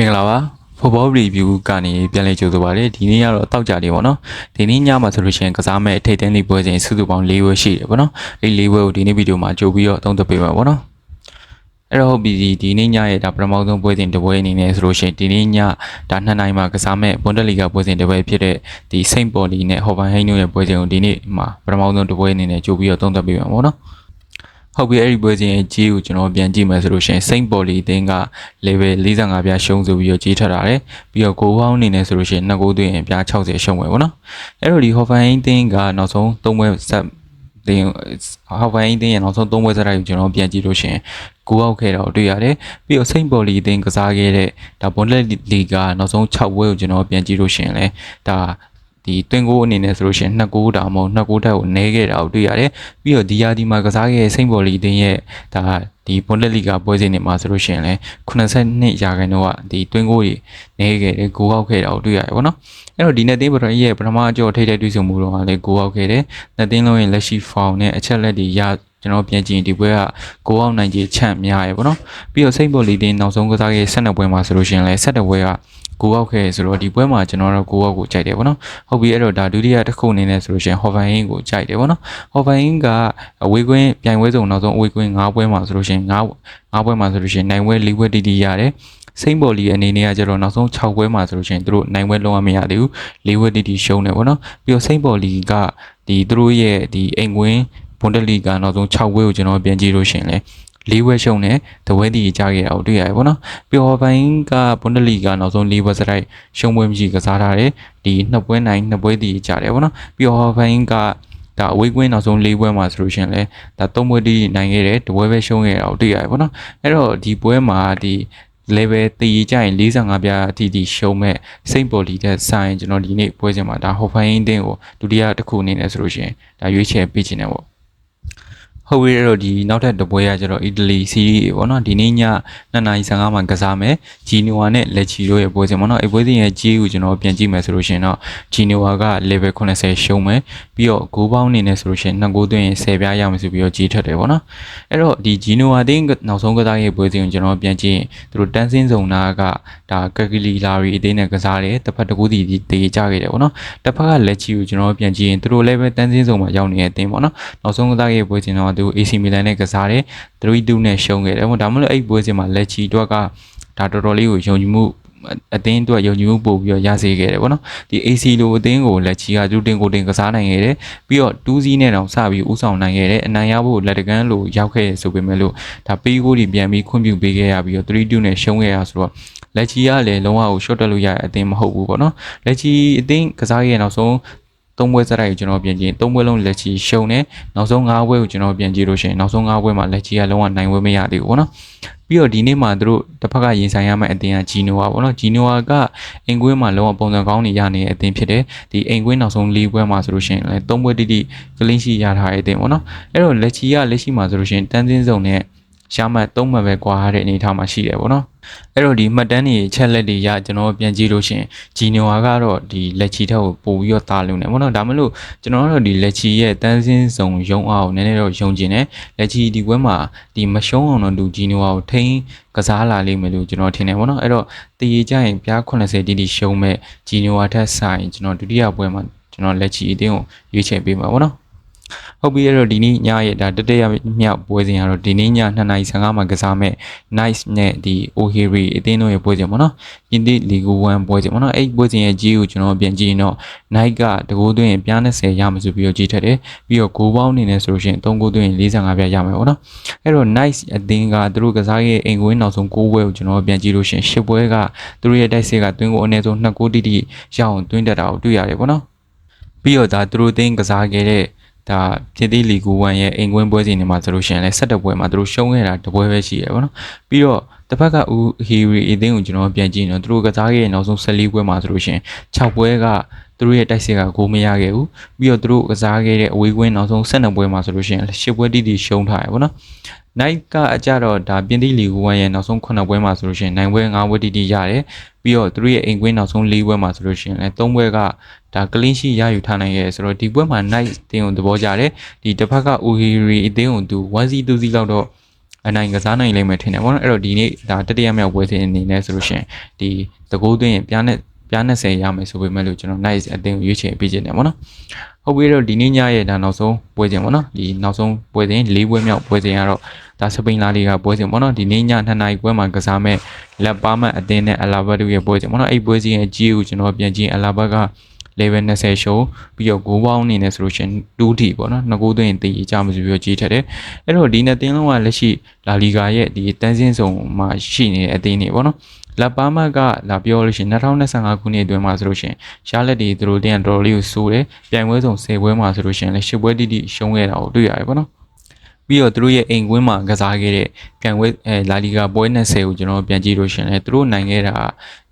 မင်္ဂလာပါ football review ကနေပြန်လည်ကြိုဆိုပါရစေဒီနေ့ကတော့တောက်ကြလေးပေါ့နော်ဒီနေ့ညမှာဆိုလို့ရှိရင်ကစားမဲ့ထိတ်သိမ်းသည့်ပွဲစဉ်စုစုပေါင်း၄ပွဲရှိတယ်ပေါ့နော်အဲ့၄ပွဲကိုဒီနေ့ဗီဒီယိုမှာကြိုပြီးတော့အသုံးသပ်ပေးပါပေါ့နော်အဲ့တော့ဟုတ်ပြီဒီနေ့ညရဲ့ဒါပထမဆုံးပွဲစဉ်တစ်ပွဲအနေနဲ့ဆိုလို့ရှိရင်ဒီနေ့ညဒါနှစ်နိုင်မှာကစားမဲ့ဘွန်ဒလီဂါပွဲစဉ်တစ်ပွဲဖြစ်တဲ့ဒီစိန့်ပေါ်လီနဲ့ဟော်ဗန်ဟိန်းတို့ရဲ့ပွဲစဉ်ကိုဒီနေ့မှာပထမဆုံးတစ်ပွဲအနေနဲ့ကြိုပြီးတော့သုံးသပ်ပေးပါပေါ့နော် ဟုတ်ပြီအဲ့ဒီပွဲစဉ်ရဲ့ကြီးကိုကျွန်တော်ပြန်ကြည့်မယ်ဆိုလို့ရှိရင်စိန့်ပေါ်လီတင်းက level 45ပြရှုံးဆိုပြီးတော့ကြီးထပ်တာတယ်ပြီးတော့ကိုပေါင်းအနေနဲ့ဆိုလို့ရှိရင်နှစ်ကိုသွင်းရင်ပြ60ရှုံးမယ်ပေါ့နော်အဲ့တော့ဒီ Hoffenheim တင်းကနောက်ဆုံး၃ပွဲဆက်တင်း Hoffenheim တင်းရဲ့နောက်ဆုံး၃ပွဲဆက်တိုက်ကိုကျွန်တော်ပြန်ကြည့်လို့ရှိရင်ကိုအောက်ခဲ့တော့တွေ့ရတယ်ပြီးတော့စိန့်ပေါ်လီတင်းကစားခဲ့တဲ့ဒါဘွန်ဒလီဂါနောက်ဆုံး6ပွဲကိုကျွန်တော်ပြန်ကြည့်လို့ရှိရင်လည်းဒါ ဒီတွင်ကိုအနေနဲ့ဆိုလို့ရှိရင်2ကိုတာမဟုတ်2ကိုတက်ကိုနဲခဲ့တာကိုတွေ့ရတယ်ပြီးတော့ဒီယာဒီမှာကစားခဲ့စိန့်ပေါ်လီတင်းရဲ့ဒါဒီဘွန်ဒလီဂါပွဲစဉ်တွေမှာဆိုလို့ရှိရင်လည်း82ရာခိုင်နှုန်းကဒီတွင်ကိုတွေနဲခဲ့တယ်ကိုအောက်ခဲ့တာကိုတွေ့ရတယ်ပေါ့နော်အဲ့တော့ဒီ net တင်းပထမရဲ့ပထမအကြောထိတဲ့တွေ့ဆုံမှုတော့လည်းကိုအောက်ခဲ့တယ် net တင်းလုံးရဲ့လက်ရှိ form နဲ့အချက်လက်တွေရကျွန်တော်ပြန်ကြည့်ဒီပွဲကကိုအောင်နိုင်ကြီးချန့်များရယ်ပေါ့နော်ပြီးတော့စိတ်ပေါ်လီတင်းနောက်ဆုံးကစားခဲ့12ပွဲမှာဆိုလို့ရှိရင်လည်း17ပွဲက ကိုအောက်ခဲ့ဆိုတော့ဒီပွဲမှာကျွန်တော်တို့ကိုအောက်ကိုကြိုက်တယ်ပေါ့နော်ဟုတ်ပြီအဲ့တော့ဒါဒုတိယတစ်ခုအနေနဲ့ဆိုလို့ရှိရင်ဟော်ဗန်ဟင်းကိုကြိုက်တယ်ပေါ့နော်ဟော်ဗန်ဟင်းကအဝေးကွင်းပြိုင်ပွဲစုံနောက်ဆုံးအဝေးကွင်း9ပွဲမှာဆိုလို့ရှိရင်9 9ပွဲမှာဆိုလို့ရှိရင်နိုင်ပွဲ4ပွဲတီတီရတယ်စိမ့်ပေါ်လီအနေနဲ့ကကျတော့နောက်ဆုံး6ပွဲမှာဆိုလို့ရှိရင်သူတို့နိုင်ပွဲလုံးဝမရသေးဘူး၄ပွဲတီတီရှုံးတယ်ပေါ့နော်ပြီးတော့စိမ့်ပေါ်လီကဒီသူတို့ရဲ့ဒီအိမ်ကွင်းဘွန်ဒလီဂါနောက်ဆုံး6ပွဲကိုကျွန်တော်ပြန်ကြည့်လို့ရှိရင်လ ည်းလေးဝဲရှုံနဲ့တဝဲတီကြားခဲ့တာကိုတွေ့ရတယ်ပေါ့နော်ပြီးတော့ဘိုင်းကဘွန်ဒလီဂါနောက်ဆုံးလေးဝဲစတိုက်ရှုံပွဲမရှိကစားထားတယ်ဒီနှစ်ပွဲနိုင်နှစ်ပွဲတီကြားတယ်ပေါ့နော်ပြီးတော့ဘိုင်းကဒါအဝေးကွင်းနောက်ဆုံး၄ပွဲမှာဆိုလို့ရှိရင်လည်းဒါ၃ပွဲတီနိုင်ခဲ့တယ်တပွဲပဲရှုံးခဲ့တာကိုတွေ့ရတယ်ပေါ့နော်အဲ့တော့ဒီပွဲမှာဒီ level တည်ကြရင်45ပြားအထိထိရှုံးမဲ့စိတ်ပေါ်လီတဲ့ဆိုင်ကျွန်တော်ဒီနေ့ပွဲစဉ်မှာဒါဟိုဖိုင်းတင်းကိုဒုတိယတစ်ခုအနေနဲ့ဆိုလို့ရှိရင်ဒါရွေးချယ်ပေးခြင်းတယ်ပေါ့ ဟုတ်ပြီအဲ့တော့ဒီနောက်ထပ်တပွဲကကျတော့အီတလီစီးရီးပေါ့နော်ဒီနေ့ည2:55မှာကစားမယ်ဂျီနိုဝါနဲ့လက်ချီတို့ရဲ့ပွဲစဉ်ပေါ့နော်အဲ့ပွဲစဉ်ရဲ့ကြီးကိုကျွန်တော်ပြန်ကြည့်မယ်ဆိုလို့ရှိရင်တော့ဂျီနိုဝါက level 80ရှုံးမယ်ပြီးတော့ဂိုးပေါင်းအနေနဲ့ဆိုလို့ရှိရင်2ဂိုးသွင်းရင်10ပြားရမယ်ဆိုပြီးတော့ကြီးထက်တယ်ပေါ့နော်အဲ့တော့ဒီဂျီနိုဝါတင်းနောက်ဆုံးကစားရဲ့ပွဲစဉ်ကိုကျွန်တော်ပြန်ကြည့်ရင်သူတို့တန်းစင်းစုံနာကဒါကကလီလာရီအသေးနဲ့ကစားတယ်တစ်ဖက်တစ်ခုတည်တည်ကြခဲ့တယ်ပေါ့နော်တစ်ဖက်ကလက်ချီကိုကျွန်တော်ပြန်ကြည့်ရင်သူတို့လည်းပဲတန်းစင်းစုံမှာရောက်နေတဲ့အတင်းပေါ့နော်နောက်ဆုံးကစားရဲ့ပွဲစဉ်တော့သူ AC Milan နဲ့ကစားတယ်3-2နဲ့ရှုံးခဲ့တယ်ပေါ့ဒါမှမဟုတ်အဲ့ပွဲစဉ်မှာလက်ချီတော့ကဒါတော်တော်လေးကိုယုံကြည်မှုအသင်းအတွက်ယုံကြည်မှုပို့ပြီးတော့ရစေခဲ့တယ်ပေါ့နော်ဒီ AC လိုအသင်းကိုလက်ချီကသူတင်ကိုတင်ကစားနိုင်ခဲ့တယ်ပြီးတော့2စီးနဲ့တောင်စပြီးဥဆောင်နိုင်ခဲ့တယ်အနိုင်ရဖို့လက်တကန်းလိုရောက်ခဲ့ဆိုပေမဲ့လို့ဒါပေးကိုဒီပြန်ပြီးခွင့်ပြုပေးခဲ့ရပြီးတော့3-2နဲ့ရှုံးခဲ့ရဆိုတော့လက်ချီကလည်းလုံးဝကို short တက်လို့ရတဲ့အသင်းမဟုတ်ဘူးပေါ့နော်လက်ချီအသင်းကစားရဲ့နောက်ဆုံး သုံးပွဲစတိုက်ကိုကျွန်တော်ပြန်ကြည့်သုံးပွဲလုံးလက်ချီရှုံနေနောက်ဆုံး၅ပွဲကိုကျွန်တော်ပြန်ကြည့်လို့ရှိရင်နောက်ဆုံး၅ပွဲမှာလက်ချီကလုံးဝနိုင်ဝဲမရသေးဘူးပေါ့နော်ပြီးတော့ဒီနေ့မှာသူတို့တစ်ဖက်ကရင်ဆိုင်ရမယ့်အသင်းကဂျီနိုဝါပေါ့နော်ဂျီနိုဝါကအင်ကွင်းမှာလုံးဝပုံစံကောင်းနေရနေတဲ့အသင်းဖြစ်တယ်ဒီအင်ကွင်းနောက်ဆုံး၄ပွဲမှာဆိုလို့ရှိရင်လည်း၃ပွဲတိတိကလင်းရှိရထားတဲ့အသင်းပေါ့နော်အဲ့တော့လက်ချီကလက်ရှိမှာဆိုလို့ရှိရင်တန်းစင်းစုံနဲ့ရှားမှတ်၃မှတ်ပဲကွာတဲ့အနေအထားမှာရှိတယ်ပေါ့နော် အဲ့တော့ဒီမှတ်တမ်းတွေချက်လက်တွေရကျွန်တော်ပြန်ကြည့်လို့ရှင်ဂျီနိုဝါကတော့ဒီလက်ချီထက်ကိုပို့ပြီးတော့တားလုံးတယ်ပေါ့နော်ဒါမှမလို့ကျွန်တော်တို့ဒီလက်ချီရဲ့တန်းစင်းစုံရုံအောင်နည်းနည်းတော့ယုံကျင်တယ်လက်ချီဒီပွဲမှာဒီမရှုံးအောင်တော့သူဂျီနိုဝါကိုထိန်းကစားလာလိမ့်မယ်လို့ကျွန်တော်ထင်တယ်ပေါ့နော်အဲ့တော့တည်ကြရင်ပြား80တိတိရှုံးမဲ့ဂျီနိုဝါထက်ဆိုင်ကျွန်တော်ဒုတိယပွဲမှာကျွန်တော်လက်ချီအတင်းကိုရွေးချယ်ပေးမှာပေါ့နော် ဟုတ်ပြီအဲ့တော့ဒီနေ့ညရဲ့ဒါတတရမြောက်ပွဲစဉ်ကတော့ဒီနေ့ည2:55မှာကစားမဲ့ Nice နဲ့ဒီ O'Hare အသင်းတို့ရဲ့ပွဲစဉ်ပေါ့နော်ပြင်သစ်လီဂို1ပွဲစဉ်ပေါ့နော်အဲ့ပွဲစဉ်ရဲ့ကြီးကိုကျွန်တော်ပြန်ကြည့်ရင်တော့ Nice ကတကိုးသွင်းရင်ပြား20ရမှာဆိုပြီးတော့ကြီးထက်တယ်ပြီးတော့ဂိုးပေါင်းအနေနဲ့ဆိုလို့ရှိရင်3ဂိုးသွင်းရင်45ပြားရမှာပေါ့နော်အဲ့တော့ Nice အသင်းကသူတို့ကစားရဲ့အိမ်ကွင်းနောက်ဆုံး6ပွဲကိုကျွန်တော်ပြန်ကြည့်လို့ရှိရင်10ပွဲကသူတို့ရဲ့တိုက်စစ်ကသွင်းကိုအနည်းဆုံး2ဂိုးတိတိရအောင်သွင်းတတ်တာကိုတွေ့ရတယ်ပေါ့နော်ပြီးတော့ဒါသူတို့အသင်းကစားခဲ့တဲ့ ဒါပြည်သစ်လီဂူ1ရဲ့အိမ်ကွင်းပွဲစဉ်တွေမှာဆိုလို့ရှိရင်လည်း17ပွဲမှာသူတို့ရှုံးခဲ့တာတပွဲပဲရှိရပါတော့ပြီးတော့တစ်ဖက်ကဦးဟီရီအသင်းကိုကျွန်တော်ပြန်ကြည့်ရင်တော့သူတို့ကစားခဲ့တဲ့နောက်ဆုံး14ပွဲမှာဆိုလို့ရှိရင်6ပွဲကသူတို့ရဲ့တိုက်စစ်ကဂိုးမရခဲ့ဘူးပြီးတော့သူတို့ကစားခဲ့တဲ့အဝေးကွင်းနောက်ဆုံး12ပွဲမှာဆိုလို့ရှိရင်10ပွဲတိတိရှုံးထားရပါတော့ နိုင်ကအကြတော့ဒါပြင်သစ်လီဂူ1ရဲ့နောက်ဆုံး9ပွဲမှာဆိုလို့ရှိရင်နိုင်ပွဲ9ပွဲတိတိရတယ်ပြီးတော့သူတို့ရဲ့အိမ်ကွင်းနောက်ဆုံး၄ပွဲမှာဆိုလို့ရှိရင်လည်း၃ပွဲကဒါကလင်းရှိရယူထားနိုင်ရဲ့ဆိုတော့ဒီပွဲမှာ nice တင်းကိုသဘောကျတယ်ဒီတစ်ဖက်က Uhiri အတင်းကိုသူ 1C 2C လောက်တော့အနိုင်ကစားနိုင်လိမ့်မယ်ထင်တယ်ပေါ့နော်အဲ့တော့ဒီနေ့ဒါတတိယမြောက်ပွဲစဉ်အနေနဲ့ဆိုလို့ရှိရင်ဒီတကိုးသွင်းရင်ပြားနဲ့ ပြား20ရမယ်ဆိုပေမဲ့လို့ကျွန်တော် nice အတင်းကိုရွေးချယ်ပေးခြင်းတယ်ပေါ့နော်ဟုတ်ပြီတော့ဒီနေ့ညရဲ့ဒါနောက်ဆုံးပွဲစဉ်ပေါ့နော်ဒီနောက်ဆုံးပွဲစဉ်၄ပွဲမြောက်ပွဲစဉ်ကတော့ဒါစပိန်လာလီဂါပွဲစဉ်ပေါ့နော်ဒီနေ့ည2နာရီပွဲမှာကစားမဲ့လက်ပါမတ်အတင်းနဲ့အလာဘတ်တို့ရဲ့ပွဲစဉ်ပေါ့နော်အဲ့ပွဲစဉ်ရဲ့အကြီးကိုကျွန်တော်ပြန်ကြည့်အလာဘတ်က level 20 show ပြီးတော့ goal bound အနေနဲ့ဆိုလို့ရှိရင်2ထိပေါ့နော်နှစ်ကိုးသွင်းတည်ကြမှာဆိုပြီးတော့ကြီးထက်တယ်အဲ့တော့ဒီနှစ်သင်းလုံးကလက်ရှိလာလီဂါရဲ့ဒီတန်းစင်းစုံမှာရှိနေတဲ့အသင်းတွေပေါ့နော်လက်ပါမတ်ကလာပြောလို့ရှိရင်2025ခုနှစ်အတွင်းမှာဆိုလို့ရှိရင်ရှားလက်တွေသူတို့တင်တော်တော်လေးကိုစိုးတယ်ပြိုင်ပွဲစုံ10ပွဲမှာဆိုလို့ရှိရင်လည်း10ပွဲတိတိရှုံးခဲ့တာကိုတွေ့ရတယ်ပေါ့နော် ပြီးတော့သူတို့ရဲ့အိမ်ကွင်းမှာကစားခဲ့တဲ့ပြန်ပွဲအဲလာလီဂါပွဲ20ကိုကျွန်တော်ပြန်ကြည့်လို့ရှင်လဲသူတို့နိုင်ခဲ့တာ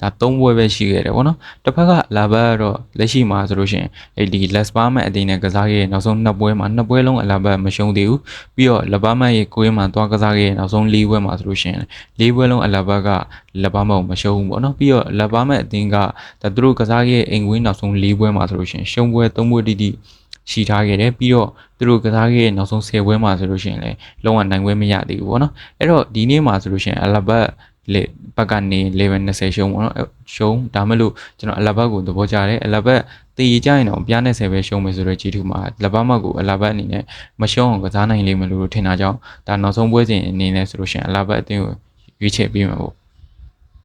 ဒါ3ပွဲပဲရှိခဲ့တယ်ဗောနော်တစ်ဖက်ကလာဘတ်ကတော့လက်ရှိမှာဆိုလို့ရှင်အဲဒီလက်စပါမန်အတင်းနဲ့ကစားခဲ့တဲ့နောက်ဆုံး2ပွဲမှာ2ပွဲလုံးအလာဘတ်မရှုံးသေးဘူးပြီးတော့လက်ပါမန်ရဲ့ကိုယ်မှာသွားကစားခဲ့တဲ့နောက်ဆုံး4ပွဲမှာဆိုလို့ရှင်4ပွဲလုံးအလာဘတ်ကလက်ပါမန်ကိုမရှုံးဘူးဗောနော်ပြီးတော့လက်ပါမန်အတင်းကဒါသူတို့ကစားခဲ့တဲ့အိမ်ကွင်းနောက်ဆုံး4ပွဲမှာဆိုလို့ရှင်ရှုံးပွဲ3ပွဲတိတိ ရှိထားခဲ့တယ်ပြီးတော့သူတို့ကစားခဲ့တဲ့နောက်ဆုံး10ပွဲမှာဆိုလို့ရှိရင်လည်းလုံးဝနိုင်ပွဲမရသေးဘူးပေါ့နော်အဲ့တော့ဒီနေ့မှာဆိုလို့ရှိရင်အလဘတ်လေဘက်ကနေ11 20ရှုံးပေါ့နော်ရှုံးဒါမဲ့လို့ကျွန်တော်အလဘတ်ကိုသဘောကျတယ်အလဘတ်တည်ကြရင်တော့ပြား90ပဲရှုံးမယ်ဆိုတော့ G2 မှာလဘမတ်ကိုအလဘတ်အနေနဲ့မရှုံးအောင်ကစားနိုင်လိမ့်မယ်လို့ထင်တာကြောင့်ဒါနောက်ဆုံးပွဲစဉ်အနေနဲ့ဆိုလို့ရှိရင်အလဘတ်အသင်းကိုရွေးချယ်ပေးမှာပေါ့